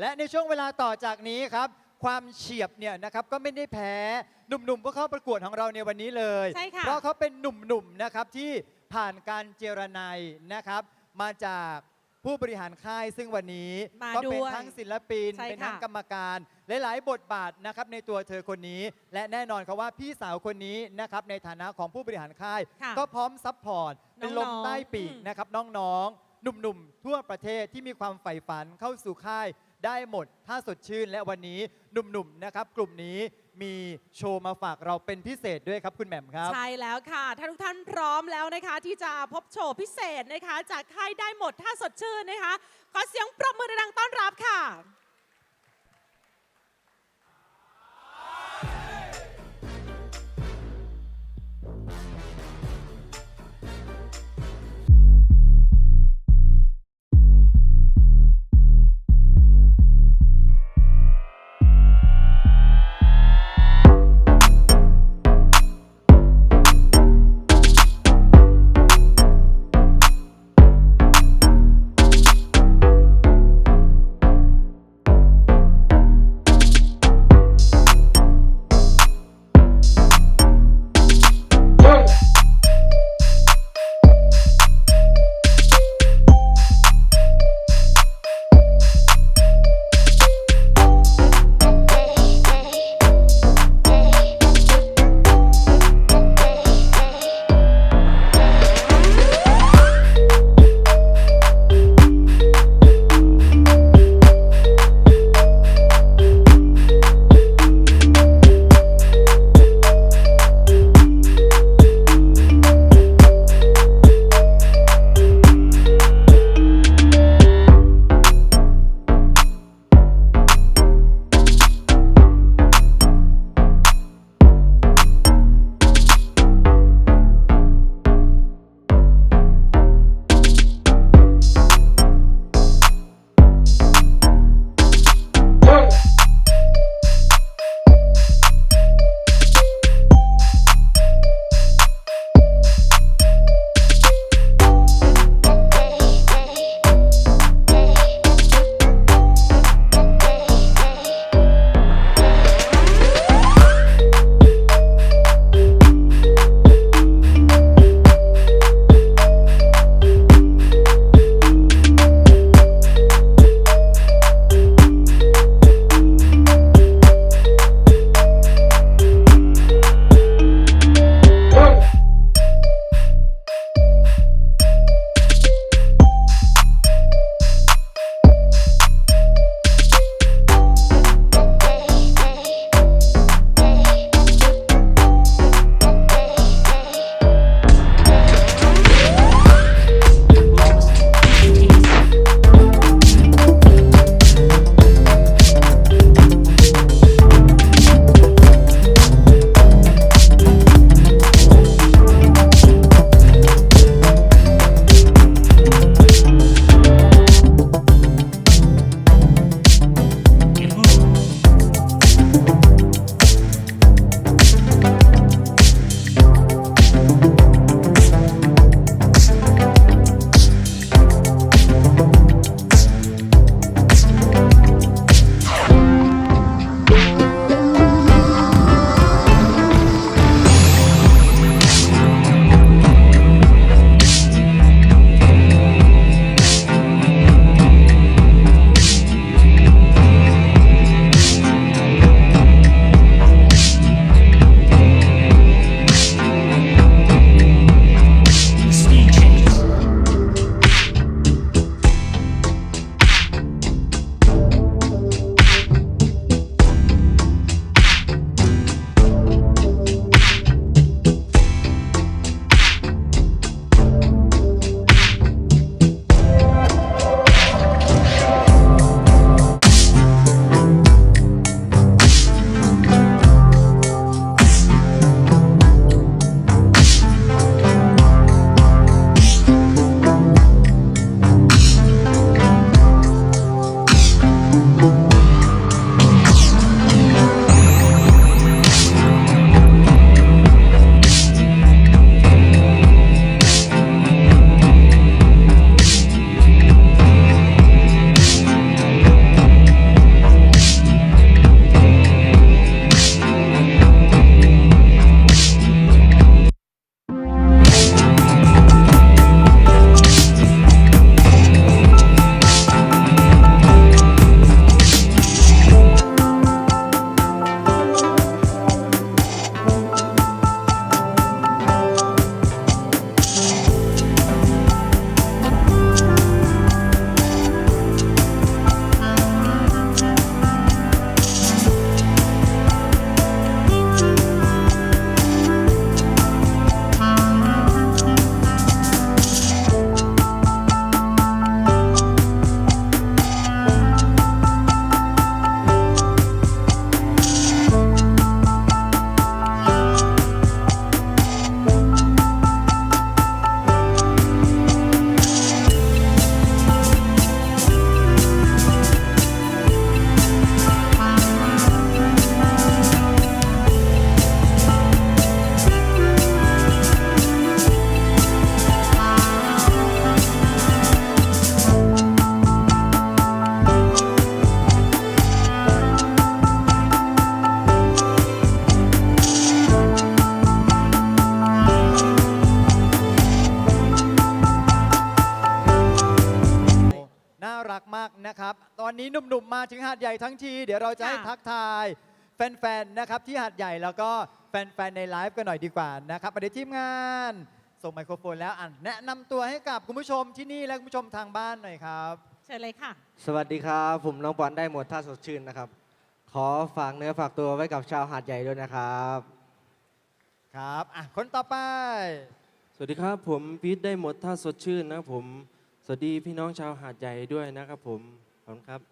และในช่วงเวลาต่อจากนี้ครับ ความเฉียบเนี่ยนะครับก็ไม่ได้แพ้หนุ่มๆผู้เข้าประกวดของเราในวันนี้เลย ใช่ค่ะ เพราะเขาเป็นหนุ่มๆนะครับที่ผ่านการเจรไนยนะครับ มาจากผู้บริหารค่ายซึ่งวันนี้มาก็เป็นด้วยทั้งศิลปิน ใช่เป็นทั้งค่ะ กรรมการหลายๆ บทบาทนะครับในตัวเธอคนนี้ และแน่นอนครับว่าพี่สาวคนนี้นะครับในฐานะของผู้บริหารค่าย ค่ะก็พร้อมซัพพอร์ต เป็นลมน้องๆใต้ปีกอืมนะครับ น้องๆ หนุ่มๆ ทั่วประเทศที่มีความใฝ่ฝันเข้าสู่ค่าย ได้หมด ถ้าสดชื่นและวันนี้หนุ่มๆนะครับ กลุ่มนี้มีโชว์มาฝากเราเป็นพิเศษด้วยครับคุณแหม่มครับ ใช่แล้วค่ะถ้าทุกท่านพร้อมแล้วนะคะ ที่จะพบโชว์พิเศษนะคะ จากค่ายได้หมดถ้าสดชื่นนะคะ ขอเสียงปรบมือดังๆต้อนรับค่ะ ทั้งที เดี๋ยวเราจะให้ค่ะ ทักทาย แฟนๆนะครับที่หาดใหญ่แล้วก็แฟนๆในไลฟ์กันหน่อยดีกว่านะครับมาเดี๋ยวทีมงาน ส่งไมโครโฟนแล้วอ่านแนะนำตัวให้กับคุณผู้ชมที่นี่และคุณผู้ชมทางบ้านหน่อยครับ เชิญเลยค่ะ สวัสดีครับ ผมน้องปอนได้หมดท่าสดชื่นนะครับ ขอฝากเนื้อฝากตัวไว้กับชาวหาดใหญ่ด้วยนะครับ ครับอะคนต่อไป สวัสดีครับ ผมพีทได้หมดถ้าสดชื่นนะครับผม สวัสดีพี่น้องชาวหาดใหญ่ด้วยนะครับผมขอบคุณครับ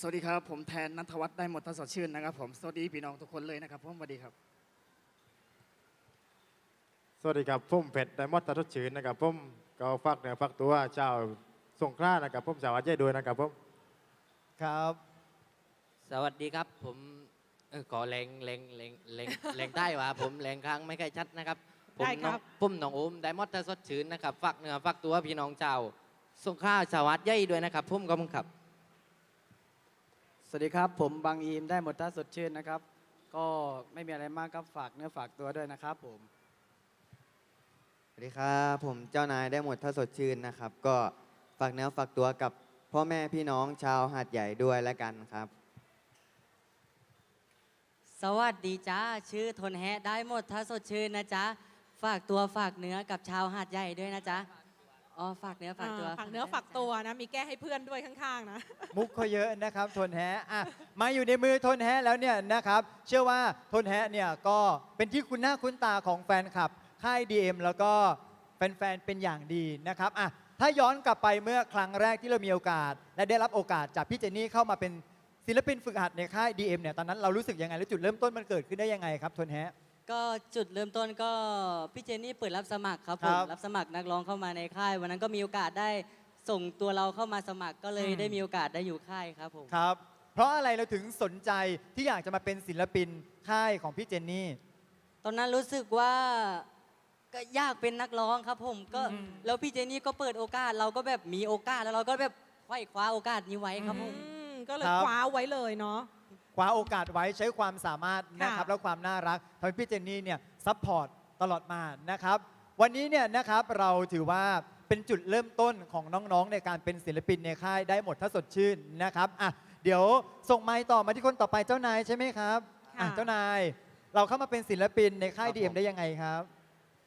สวัสดีครับ ผมแทนนัทวัฒน์ได้หมดท่าสดชื่นนะครับ ผมสวัสดีพี่น้องทุกคนเลยนะครับผมสวัสดีครับ สวัสดีครับผมเพชรไดมอนด์ตาทุชื่นนะครับผมก็ฝากเนื้อฝากตัวเจ้าสงขลานะครับผมสาวอาเจด้วยนะครับผมครับสวัสดีครับผมเออขอแรงแรงแรงแรงแรงใต้ว่าผมแรงค้างไม่ค่อยชัดนะครับผมได้ครับน้องผมน้องโอมไดมอนด์สดชื่นนะครับฝากเนื้อฝากตัวพี่น้องเจ้าสงขลาชาววัดใหญ่ด้วยนะครับผมก็มึงครับส วัสดีครับ ผมบางอีมได้หมดท่าสดชื่นนะครับ ก็ไม่มีอะไรมากครับฝากเนื้อฝากตัวด้วยนะครับผม สวัสดีครับผมเจ้านายได้หมดท่าสดชื่นนะครับ ก็ฝากเนื้อฝากตัวกับพ่อแม่พี่น้องชาวหาดใหญ่ด้วยแล้วกันครับ สวัสดีจ้าชื่อทนแฮะได้หมดถ้าสดชื่นนะจ๊ะ ฝากตัวฝากเนื้อกับชาวหาดใหญ่ด้วยนะจ๊ะ อ๋อฝากเนื้อฝากตัวอ่าฝากเนื้อฝากตัวนะ มีแก้ให้เพื่อนด้วยข้างๆนะ มุกเขาเยอะนะครับทนแฮะอะมาอยู่ในมือทนแฮะแล้วเนี่ยนะครับ เชื่อว่าทนแฮะเนี่ยก็เป็นที่คุ้นหน้าคุ้นตาของแฟนคลับ ค่าย DM แล้วก็แฟนๆเป็นอย่างดีนะครับอะถ้าย้อนกลับไปเมื่อครั้งแรกที่เรามีโอกาส และได้รับโอกาสจากพี่เจนนี่เข้ามาเป็นศิลปินฝึกหัดในค่าย DM เนี่ยตอนนั้นเรารู้สึกยังไงและจุดเริ่มต้นมันเกิดขึ้นได้ยังไงครับทนแฮะ ก็จุดเริ่มต้นก็พี่เจนนี่เปิดรับสมัครครับผครัมบรับสมัครนักร้องเข้ามาในค่าย วันนั้นก็มีโอกาสได้ส่งตัวเราเข้ามาสมัครก็เลยอืมได้มีโอกาสได้อยู่ค่ายครับผม ครับ เพราะอะไรเราถึงสนใจที่อยากจะมาเป็นศิลปินค่ายของพี่เจนนี่ ตอนนั้นรู้สึกว่าก็อยากเป็นนักร้องครับผมก็อืมแล้วพี่เจนนี่ก็เปิดโอกาสเราก็แบบมีโอกาสแล้วเราก็แบบไขว้คว้าโอกาสนี้ไว้ครับผม อืมก็เลยครับ คว้าไว้เลยเนาะ คว้าโอกาสไว้ใช้ความสามารถนะครับค่ะและความน่ารักทำให้พี่เจนนี่เนี่ยซัพพอร์ตตลอดมานะครับ วันนี้เนี่ยนะครับเราถือว่าเป็นจุดเริ่มต้นของน้องๆ ในการเป็นศิลปินในค่ายได้หมดถ้าสดชื่นนะครับอะเดี๋ยวส่งไมค์ต่อมาที่คนต่อไปเจ้านายใช่ไหมครับอะค่ะเจ้านาย เราเข้ามาเป็นศิลปินในค่ายครับดีเอ็ผมมได้ยังไงครับ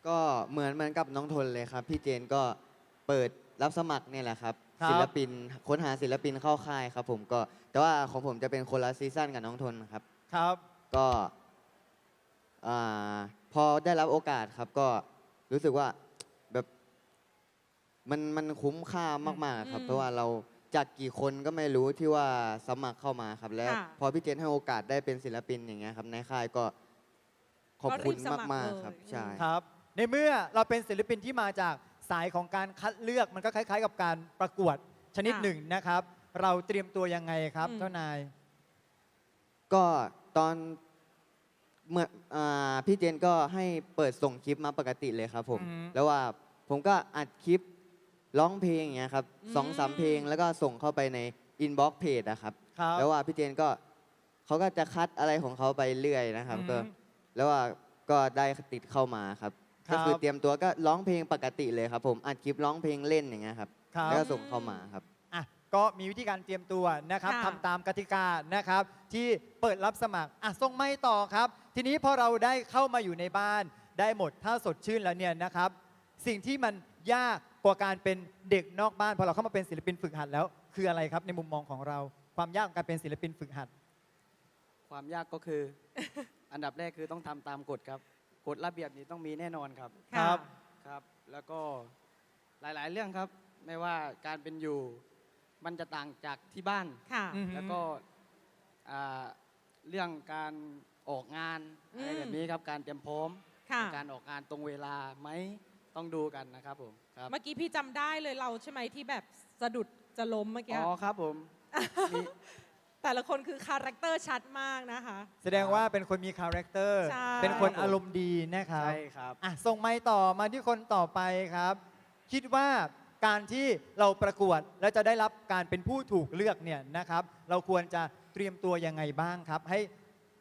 ก็เหมือนเหมือนกับน้องทนเลยครับ พี่เจนก็เปิดรับสมัครเนี่ยแหละครับ ครับ ศิลปิน ค้นหาศิลปินเข้าค่ายครับผมก็แต่ว่าของผมจะเป็นคนละซีซั่นกับน้องทนครับ ครับ ก็อ่าพอได้รับโอกาสครับก็รู้สึกว่าแบบมันมันคุ้มค่ามากๆครับ อืมเพราะว่าเราจากกี่คนก็ไม่รู้ที่ว่าสมัครเข้ามาครับ แล้ว ค่ะ พอพี่เจนให้โอกาสได้เป็นศิลปินอย่างเงี้ยครับในค่ายก็ขอบคุณก็รีบสมัครมากเลยๆครับใช่ ครับ ในเมื่อเราเป็นศิลปินที่มาจาก สายของการคัดเลือกมันก็คล้าย ๆ กับการประกวดชนิดค่ะ หนึ่งนะครับ เราเตรียมตัวยังไงครับอืม เจ้านาย ก็ตอนเมื่ออาพี่เจนก็ให้เปิดส่งคลิปมาปกติเลยครับผม อืมแล้วว่าผมก็อัดคลิปร้องเพลงอย่างเงี้ยครับอืมสองสามเพลงแล้วก็ส่งเข้าไปในอินบ็อกซ์เพจนะครับ ครับ แล้วว่าพี่เจนก็เขาก็จะคัดอะไรของเขาไปเรื่อยนะครับอืมก็แล้วว่าก็ได้ติดเข้ามาครับ ครับ ก็คือเตรียมตัวก็ร้องเพลงปกติเลยครับ ผมอัดคลิปร้องเพลงเล่นอย่างเงี้ยครับครับแล้วก็ส่งเข้ามาครับ อะก็มีวิธีการเตรียมตัวนะครับค่ะทำตามกติกานะครับ ที่เปิดรับสมัครอะส่งไม่ต่อครับ ทีนี้พอเราได้เข้ามาอยู่ในบ้านได้หมดถ้าสดชื่นแล้วเนี่ยนะครับ สิ่งที่มันยากกว่าการเป็นเด็กนอกบ้านพอเราเข้ามาเป็นศิลปินฝึกหัดแล้ว คืออะไรครับในมุมมองของเรา ความยากของการเป็นศิลปินฝึกหัด ความยากก็คือ อันดับแรกคือต้องทำตามกฎครับ กฎระเบียบนี้ต้องมีแน่นอนครับครับครับ แล้วก็หลายๆ เรื่องครับไม่ว่าการเป็นอยู่ มันจะต่างจากที่บ้าน ค่ะ อืม แล้วก็อ่าเรื่องการออกงานอะไรอืมแบบนี้ครับการเตรียมพร้อม ค่ะ การออกงานตรงเวลาไหมต้องดูกันนะครับผมครับเมื่อกี้พี่จำได้เลยเราใช่ไหมที่แบบสะดุดจะล้มเมื่อกี้ อ๋อครับผมมี แต่ละคนคือคาแรคเตอร์ชัดมากนะคะ แสดงว่าเป็นคนมีคาแรคเตอร์ ใช่ เป็นคนอารมณ์ดีนะครับ ใช่ครับ อะส่งไม้ต่อมาที่คนต่อไปครับ คิดว่าการที่เราประกวดแล้วจะได้รับการเป็นผู้ถูกเลือกเนี่ยนะครับ เราควรจะเตรียมตัวยังไงบ้างครับ ให้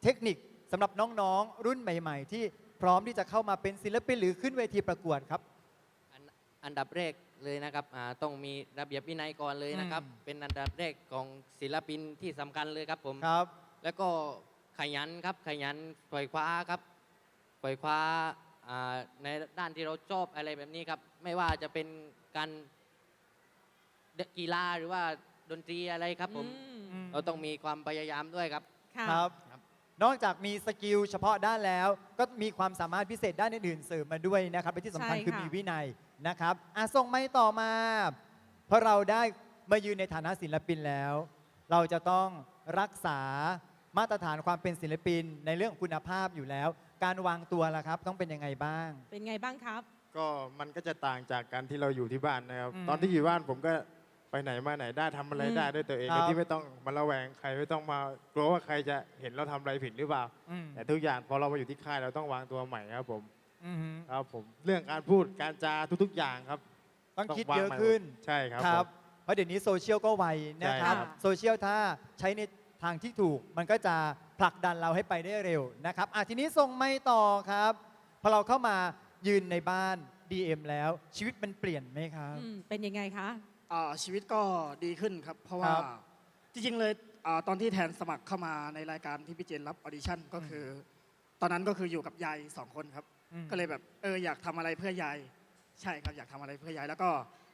เทคนิคสำหรับน้องๆ รุ่นใหม่ ๆ ที่พร้อมที่จะเข้ามาเป็นศิลปินหรือขึ้นเวทีประกวดครับ อันอันดับแรก เลยนะครับอ่าต้องมีระเบียบวินัยก่อนเลยนะครับ อืม เป็นอันดับแรกของศิลปินที่สำคัญเลยครับผม ครับ แล้วก็ขยันครับขยันปล่อยคว้าครับปล่อยคว้าอ่าในด้านที่เราชอบอะไรแบบนี้ครับ ไม่ว่าจะเป็นการกีฬาหรือว่าดนตรีอะไรครับผม อืมเราต้องมีความพยายามด้วยครับ ค่ะ ครับครับ นอกจากมีสกิลเฉพาะด้านแล้ว ก็มีความสามารถพิเศษด้านอื่นๆเสริมมาด้วยนะครับและที่สำคัญใช่คือค่ะมีวินัยนะครับอะส่งไม่ต่อมา เพราะเราได้มายืนในฐานะศิลปินแล้ว เราจะต้องรักษามาตรฐานความเป็นศิลปินในเรื่องของคุณภาพอยู่แล้ว การวางตัวล่ะครับ ต้องเป็นยังไงบ้าง เป็นไงบ้างครับ ก็มันก็จะต่างจากการที่เราอยู่ที่บ้านนะครับ อืม ตอนที่อยู่บ้านผมก็ ไปไหนมาไหนได้ทำอะไรอืมได้ด้วยตัวเองครับโดยที่ไม่ต้องมาระแวงใครไม่ต้องมากลัวว่าใครจะเห็นเราทำอะไรผิดหรือเปล่า อืม แต่ทุกอย่างพอเรามาอยู่ที่ค่ายเราต้องวางตัวใหม่ครับผมอืมครับผมเรื่องการพูดการจาทุก ๆ อย่างครับต้องคิดวางเยอะใหม่ขึ้น ใช่ครับครับผม เพราะเดี๋ยวนี้โซเชียลก็ไวนะครับใช่ครับ โซเชียลถ้าใช้ในทางที่ถูก มันก็จะผลักดันเราให้ไปได้เร็วนะครับอะทีนี้ส่งไม่ต่อครับ พอเราเข้ามายืนในบ้าน DM แล้วชีวิตมันเปลี่ยนไหมครับ อืมเป็นยังไงคะ อ่าชีวิตก็ดีขึ้นครับ เพราะว่าครับ จริงๆเลยอาตอนที่แทนสมัครเข้ามาในรายการที่พี่เจนรับออดิชั่นก็คืออตอนนั้นก็คืออยู่กับยายสองคนครับ อืมก็เลยแบบเอออยากทำอะไรเพื่อยาย ใช่ครับอยากทำอะไรเพื่อยาย แล้วก็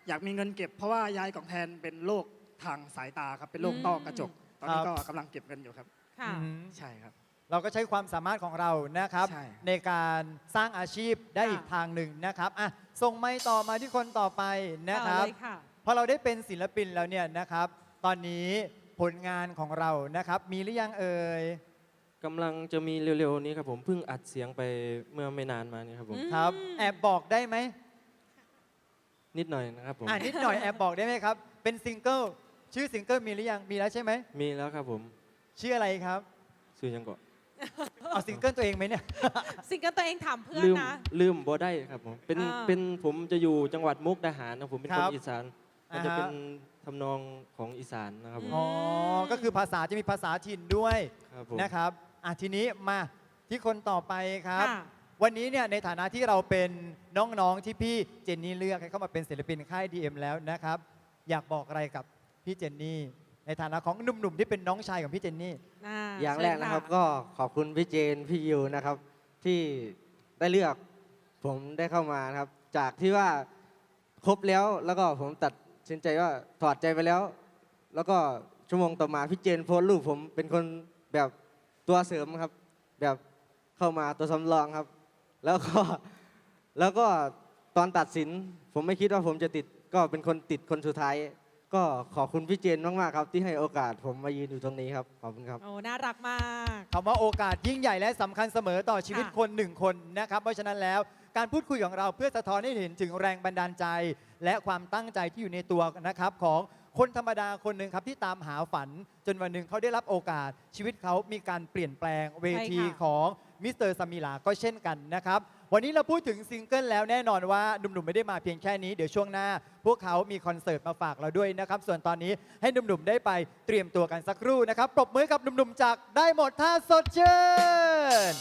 อยากมีเงินเก็บ เพราะว่ายายของแทนเป็นโรคทางสายตาครับเป็นโรคต้อกระจก ตอนนี้ครับก็กำลังเก็บเงินอยู่ครับ ค่ะ อืมใช่ครับ เราก็ใช้ความสามารถของเรานะครับ ใช่ ในการสร้างอาชีพได้ค่ะ อีกทางหนึ่งนะครับอะส่งไม่ต่อมาที่คนต่อไปนะครับต่อเลยค่ะ พอเราได้เป็นศิลปินแล้วเนี่ยนะครับ ตอนนี้ผลงานของเรานะครับ มีหรือยังเอ่ย กำลังจะมีเร็วๆนี้ครับผมเพิ่งอัดเสียงไปเมื่อไม่นานมานี้ครับผม อืม ครับ แอบบอกได้ไหมนิดหน่อยนะครับผม อ่านิดหน่อยแอบบอกได้ไหมครับ เป็นซิงเกิลชื่อซิงเกิลมีหรือยังมีแล้วใช่ไหมมีแล้วครับผมชื่ออะไรครับชื่อยังก่อนเอาซิงเกิลตัวเองไหมเนี่ยสิ่งกับตัวเองถามเพื่อนลืมนะ ลืมบ่ได้ครับผมเป็นอ่า เป็นผมจะอยู่จังหวัดมุกดาหารนะผมเป็นคครันบ อีสาน มันอ่าจะฮะเป็นทำนองของอีสานนะครับผม อ๋อ ก็คือภาษาจะมีภาษาถิ่นด้วยครับผมนะครับอะทีนี้มาที่คนต่อไปครับ ค่ะ วันนี้เนี่ยในฐานะที่เราเป็นน้องๆที่พี่เจนนี่เลือกให้เข้ามาเป็นศิลปินค่าย DM แล้วนะครับ อยากบอกอะไรกับพี่เจนนี่ ในฐานะของหนุ่มๆที่เป็นน้องชายของพี่เจนนี่อ่าอย่างเชิญแรกนะครับะก็ขอบคุณพี่เจนพี่ยูนะครับ ที่ได้เลือกผมได้เข้ามานะครับ จากที่ว่าครบแล้วแล้วก็ผมตัด สินใจว่าถอดใจไปแล้ว แล้วก็ชั่วโมงต่อมาพี่เจนโพสต์รูปผมเป็นคนแบบตัวเสริมครับ แบบเข้ามาตัวสำรองครับ แล้วก็แล้วก็ตอนตัดสิน ผมไม่คิดว่าผมจะติดก็เป็นคนติดคนสุดท้าย ก็ขอบคุณพี่เจนมากๆครับ ที่ให้โอกาสผมมายืนอยู่ตรงนี้ครับ ขอบคุณครับ โอ้น่ารักมาก คำว่าโอกาสยิ่งใหญ่และสำคัญเสมอต่อชีวิตค่ะ คนหนึ่งคนนะครับ เพราะฉะนั้นแล้วการพูดคุยของเราเพื่อสะท้อนให้เห็นถึงแรงบันดาลใจ และความตั้งใจที่อยู่ในตัวนะครับ ของคนธรรมดาคนหนึ่งครับที่ตามหาฝัน จนวันหนึ่งเขาได้รับโอกาส ชีวิตเขามีการเปลี่ยนแปลงเวทีใช่ค่ะของมิสเตอร์สมิลาก็เช่นกันนะครับ วันนี้เราพูดถึงซิงเกิลแล้วแน่นอนว่าหนุ่มๆไม่ได้มาเพียงแค่นี้ เดี๋ยวช่วงหน้า พวกเขามีคอนเสิร์ตมาฝากเราด้วยนะครับ ส่วนตอนนี้ให้หนุ่มๆได้ไปเตรียมตัวกันสักครู่นะครับ ปรบมือกับหนุ่มๆจากได้หมดท่าสดชื่น